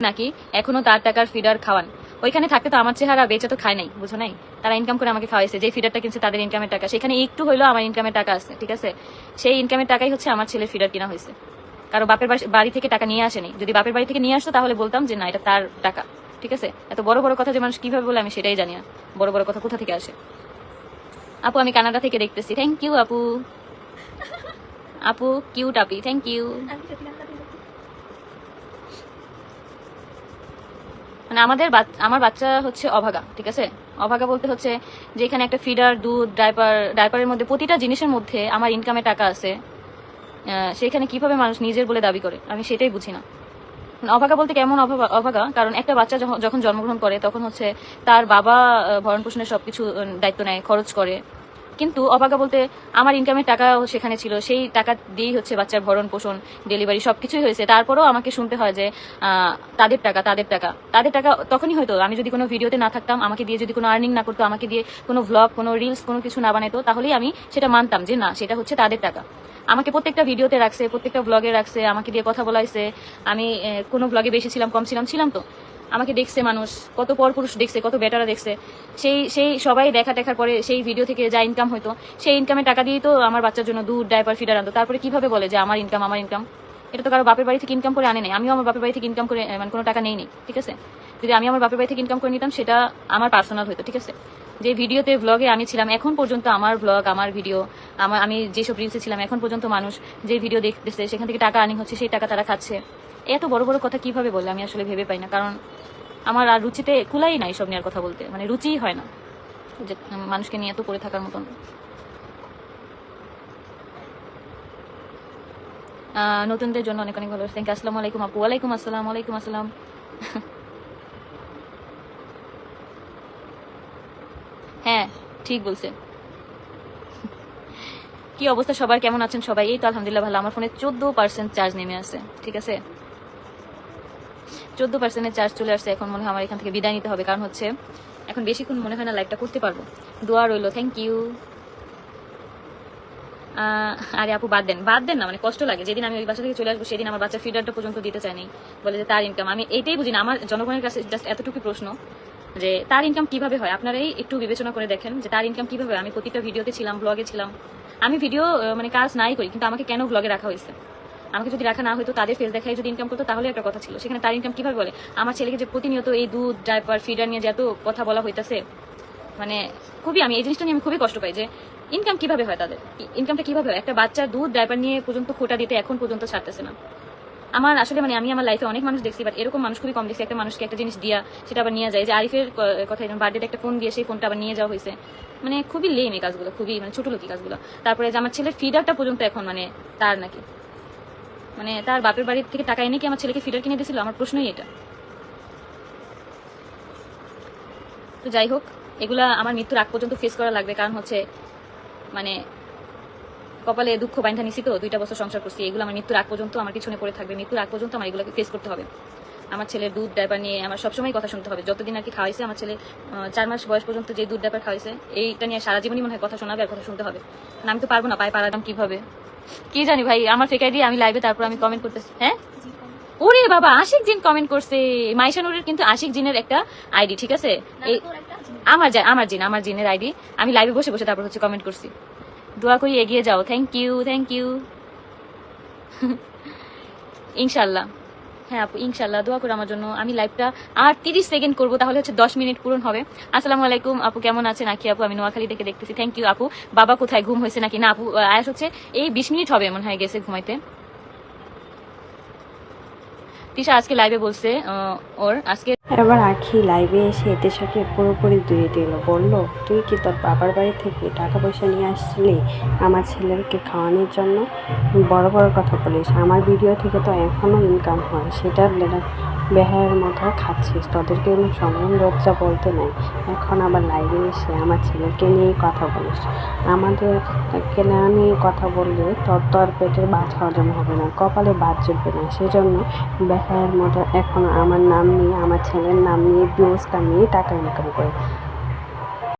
নাকি এখনও তার টাকার ফিডার খাওয়ান? ওইখানে থাকতে তো আমার চেহারা বেঁচে তো খায় নাই, বুঝো নাই? তারা ইনকাম করে আমাকে খাওয়াইছে যে ফিডারটা কিনছে তাদের ইনকামের টাকা। সেখানে একটু হইলেও আমার ইনকামের টাকা আছে, ঠিক আছে? সেই ইনকামের টাকাই হচ্ছে আমার ছেলের ফিডার কিনা হয়েছে কারণ বাপের বাড়ি- থেকে টাকা নিয়ে আসেনি যদি বাপের বাড়ি থেকে নিয়ে আসতো তাহলে বলতাম যে, না, এটা তার টাকা। ঠিক আছে? এত বড় বড় কথা যে মানুষ কীভাবে বলে আমি সেটাই জানি না। বড় বড় কথা কোথা থেকে আসে? আপু, আমি কানাডা থেকে দেখতেছি। থ্যাংক ইউ আপু। আপু কিউট আপি। থ্যাংক ইউ মানে আমাদের আমার বাচ্চা হচ্ছে অভাগা, ঠিক আছে? অভাগা বলতে হচ্ছে যে এখানে একটা ফিডার দুধ ডাইপার ডাইপারের মধ্যে প্রতিটা জিনিসের মধ্যে আমার ইনকামে টাকা আছে। সেখানে কীভাবে মানুষ নিজের বলে দাবি করে? আমি সেটাই বুঝি না। মানে অভাগা বলতে কেমন অভাগা- কারণ একটা বাচ্চা যখন- জন্মগ্রহণ করে, তখন হচ্ছে তার বাবা ভরণ পোষণের সবকিছু দায়িত্ব নেয়, খরচ করে। কিন্তু অভাগা বলতে আমার ইনকামের টাকাও সেখানে ছিল। সেই টাকা দিয়েই হচ্ছে বাচ্চার ভরণ পোষণ ডেলিভারি সবকিছুই হয়েছে। তারপরেও আমাকে শুনতে হয় যে তাদের টাকা তাদের টাকা। তাদের টাকা তখনই হয়তো আমি যদি কোনো ভিডিওতে না থাকতাম, আমাকে দিয়ে যদি কোনো আর্নিং না করতো, আমাকে দিয়ে কোনো ভ্লগ কোনো রিলস কোনো কিছু না বানাইতো, তাহলেই আমি সেটা মানতাম যে না, সেটা হচ্ছে তাদের টাকা। আমাকে প্রত্যেকটা ভিডিওতে রাখছে, প্রত্যেকটা ব্লগে রাখছে, আমাকে দিয়ে কথা বলাইছে। আমি কোনো ব্লগে বেশি ছিলাম, কম ছিলাম ছিলাম তো। আমাকে দেখছে মানুষ, কত পরপুরুষ দেখছে, কত বেটারা দেখছে। সেই সেই সবাই দেখা দেখার পরে সেই ভিডিও থেকে যা ইনকাম হতো সেই ইনকামের টাকা দিয়েই তো আমার বাচ্চার জন্য দুধ ডাইপার ফিডার আনতো। তারপরে কীভাবে বলে যে আমার ইনকাম আমার ইনকাম এটা তো কারও বাপের বাড়ি থেকে ইনকাম করে আনে নাই। আমিও আমার বাপের বাড়ি থেকে ইনকাম করে মানে কোনো টাকা নেই নি, ঠিক আছে? যদি আমি আমার বাপের বাড়ি থেকে ইনকাম করে নিতাম, সেটা আমার পার্সোনাল হতো ঠিক আছে? যে ভিডিওতে ব্লগে আমি ছিলাম, এখন পর্যন্ত আমার ব্লগ আমার ভিডিও আমার, আমি যেসব রিলসে ছিলাম, এখন পর্যন্ত মানুষ যে ভিডিও দেখতেছে, সেখান থেকে টাকা আর্নিং হচ্ছে, সেই টাকা তারা খাচ্ছে। এত বড় বড় কথা কীভাবে বলে আমি আসলে ভেবে পাই না। কারণ আমার আর রুচিতে কুলাই নাই সব নিয়ে কথা বলতে। মানে রুচিই হয় না যে মানুষকে নিয়ে এত পড়ে থাকার মতন। নতুনদের জন্য অনেক অনেক ভালো থ্যাংক আসসালামু আলাইকুম আপু। ওয়ালাইকুম আসসালাম ওয়ালাইকুম আসসালাম। হ্যাঁ ঠিক বলছে। কি অবস্থা? সবার কেমন আছেন সবাই? এই তো আলহামদুলিল্লাহ ভালো। আমার ফোনে চোদ্দ পার্সেন্ট চার্জ নেমে আছে ঠিক আছে? চোদ্দ পার্সেন্টের চার্জ চলে আসছে এখন মনে হয় আমার এখান থেকে বিদায় নিতে হবে। কারণ হচ্ছে, এখন বেশিক্ষণ মনে হয় না লাইভটা করতে পারব। দোয়া রইল থ্যাংক ইউ আরে আপু, বাদ দেন। বাদ দেন না মানে কষ্ট লাগে। যেদিন আমি ওই বাসা থেকে চলে আসব, সেদিন আমার বাচ্চা ফিডারটা পর্যন্ত দিতে চায়নি বলে যে, তার ইনকাম আমি এইটাই বুঝি না, আমার জনগণের কাছে জাস্ট এতটুকু প্রশ্ন। যে তার ইনকাম কীভাবে হয়? আপনারাই একটু বিবেচনা করে দেখেন যে তার ইনকাম কীভাবে আমি প্রতিটা ভিডিওতে ছিলাম ব্লগে ছিলাম। আমি ভিডিও মানে কাজ নাই করি, কিন্তু আমাকে কেন ব্লগে রাখা হয়েছে? আমাকে যদি রাখা না হতো তাদের ফেস দেখাই যদি ইনকাম করতো, তাহলে একটা কথা ছিল। সেখানে তার ইনকাম কীভাবে বলে? আমার ছেলেকে যে প্রতিনিয়ত এই দুধ ডাইপার ফিডার নিয়ে যে এত কথা বলা হইতাছে মানে খুবই আমি এই জিনিসটা নিয়ে আমি খুবই কষ্ট পাই যে ইনকাম কীভাবে হয় তাদের? ইনকামটা কীভাবে হয়? একটা বাচ্চার দুধ ডাইপার নিয়ে পর্যন্ত খোটা দিতে এখন পর্যন্ত ছাড়তেছে না। আমার আসলে মানে আমি আমার লাইফে অনেক মানুষ দেখছি বাট এরকম মানুষ খুবই কম দেখছি। একটা মানুষকে একটা জিনিস দিয়া সেটা আবার নিয়ে যায়। যে আরিফের কথা বার্থডেতে একটা ফোন দিয়ে সেই ফোনটা আবার নিয়ে যাওয়া হয়েছে। মানে খুবই লেম এই কাজগুলো, খুবই মানে ছোট লোকি কাজগুলো। তারপরে যে আমার ছেলের ফিডারটা পর্যন্ত এখন মানে তার নাকি। মানে তার বাপের বাড়ির থেকে টাকা এনে কি আমার ছেলেকে ফিডার কিনে দিয়েছিল? আমার প্রশ্নই এটা। তো যাই হোক, এগুলা আমার মৃত্যুর আগ পর্যন্ত ফেস করা লাগবে। কারণ হচ্ছে মানে কপালে দুঃখ বাইন্ধা নিছি তো দুইটা বছর সংসার করছি এগুলো আমার মৃত্যুর আগ পর্যন্ত আমার পিছনে পড়ে থাকবে মৃত্যুর আগ পর্যন্ত আমার এগুলোকে ফেস করতে হবে। আমার ছেলের দুধ ডাইপার নিয়ে আমার সবসময় কথা শুনতে হবে যতদিন আর কি খাওয়াইছে আমার ছেলে চার মাস বয়স পর্যন্ত যে দুধ ডাইপার খাওয়াইছে এইটা নিয়ে সারা জীবনই মনে হয় কথা শোনাবে আর কথা শুনতে হবে। না আমি তো পারব না পায়ে পারালাম কীভাবে? কি জানি ভাই আমার ফেক আইডি আমি লাইভে তারপর আমি কমেন্ট করতেছি হ্যাঁ? ওরে বাবা আশিক জিন কমেন্ট করছে। মাইশানুরের কিন্তু আশিক জিনের একটা আইডি ঠিক আছে? এই আমার আমার জিন আমার জিনের আইডি আমি লাইভে বসে বসে তারপর হচ্ছে কমেন্ট করছি। দোয়া করি এগিয়ে যাও। থ্যাংক ইউ থ্যাংক ইউ ইনশাল্লাহ। হ্যাঁ আপু, ইনশাল্লাহ, দোয়া করো আমার জন্য। আমি লাইভটা আর তিরিশ সেকেন্ড করব, তাহলে হচ্ছে দশ মিনিট পূরণ হবে। আসসালামু আলাইকুম, আপু কেমন আছেন? আকি আপু, আমি নোয়াখালী থেকে দেখতেছি। থ্যাংক ইউ আপু। বাবা কোথায়, ঘুম হয়েছে নাকি? না, আপু, আয়াস হচ্ছে, এই বিশ মিনিট হবে মনে হয় গেছে ঘুমাইতে। তিশা আজকে লাইভে বলছে ওর, আজকে এবার আখি লাইভে এসে এতেশাকে পুরোপুরি ধুয়ে দিল বলল, তুই কি তোর বাবার বাড়ি থেকে টাকা পয়সা নিয়ে আসছিলি আমার ছেলেকে খাওয়ানোর জন্য? বড় বড় কথা বলিস, আমার ভিডিও থেকে তো এখনও ইনকাম হয়, সেটা বেহায়ের মতো খাচ্ছিস। তোদেরকে কোনো সম্মান লজ্জা বলতে নাই। এখন আবার লাইভে এসে আমার ছেলেকে নিয়েই কথা বলিস। আমাদেরকে না নিয়ে কথা বললে তোর তোর পেটের বাছ হজম হবে না, কপালে বাদ জুটবে না। সেজন্য বেহায়ের মতো এখন আমার নাম নিয়ে আমার ছেলের নাম নিয়ে ভিউজটা নিয়ে টাকা ইনকাম করে।